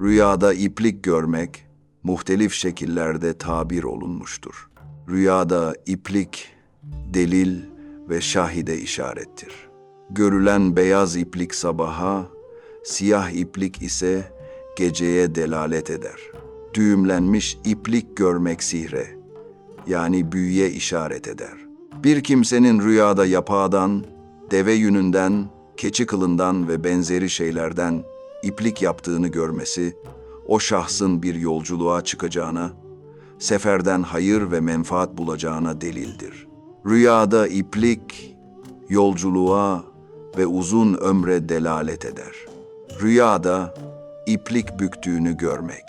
Rüyada iplik görmek muhtelif şekillerde tabir olunmuştur. Rüyada iplik delil ve şahide işarettir. Görülen beyaz iplik sabaha, siyah iplik ise geceye delalet eder. Düğümlenmiş iplik görmek sihre, yani büyüye işaret eder. Bir kimsenin rüyada yapağdan, deve yününden, keçi kılından ve benzeri şeylerden iplik yaptığını görmesi, o şahsın bir yolculuğa çıkacağına, seferden hayır ve menfaat bulacağına delildir. Rüyada iplik, yolculuğa ve uzun ömre delalet eder. Rüyada iplik büktüğünü görmek.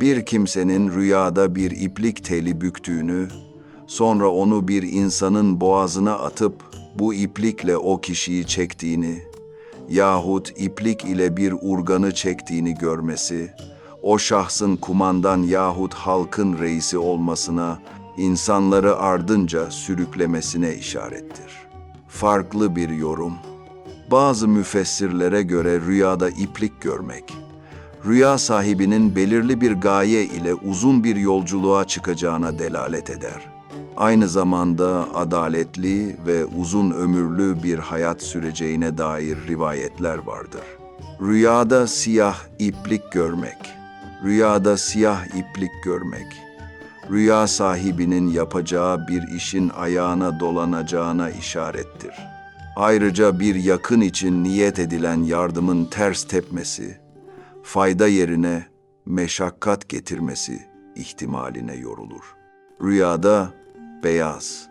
Bir kimsenin rüyada bir iplik teli büktüğünü, sonra onu bir insanın boğazına atıp bu iplikle o kişiyi çektiğini yahut iplik ile bir urganı çektiğini görmesi, o şahsın kumandan yahut halkın reisi olmasına, insanları ardınca sürüklemesine işarettir. Farklı bir yorum. Bazı müfessirlere göre rüyada iplik görmek, rüya sahibinin belirli bir gaye ile uzun bir yolculuğa çıkacağına delalet eder. Aynı zamanda adaletli ve uzun ömürlü bir hayat süreceğine dair rivayetler vardır. Rüyada siyah iplik görmek, rüyada siyah iplik görmek, rüya sahibinin yapacağı bir işin ayağına dolanacağına işarettir. Ayrıca bir yakın için niyet edilen yardımın ters tepmesi, fayda yerine meşakkat getirmesi ihtimaline yorulur. Rüyada beyaz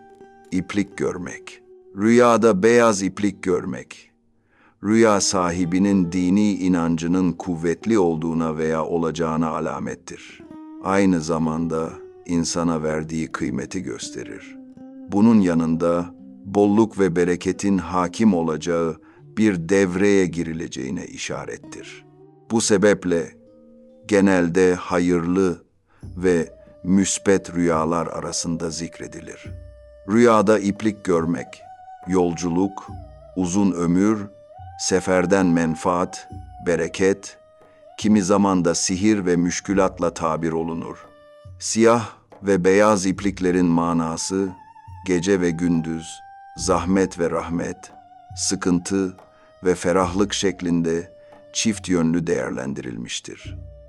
iplik görmek. Rüyada beyaz iplik görmek. Rüya sahibinin dini inancının kuvvetli olduğuna veya olacağına alamettir. Aynı zamanda insana verdiği kıymeti gösterir. Bunun yanında bolluk ve bereketin hakim olacağı bir devreye girileceğine işarettir. Bu sebeple genelde hayırlı ve müspet rüyalar arasında zikredilir. Rüyada iplik görmek, yolculuk, uzun ömür, seferden menfaat, bereket, kimi zaman da sihir ve müşkülatla tabir olunur. Siyah ve beyaz ipliklerin manası, gece ve gündüz, zahmet ve rahmet, sıkıntı ve ferahlık şeklinde çift yönlü değerlendirilmiştir.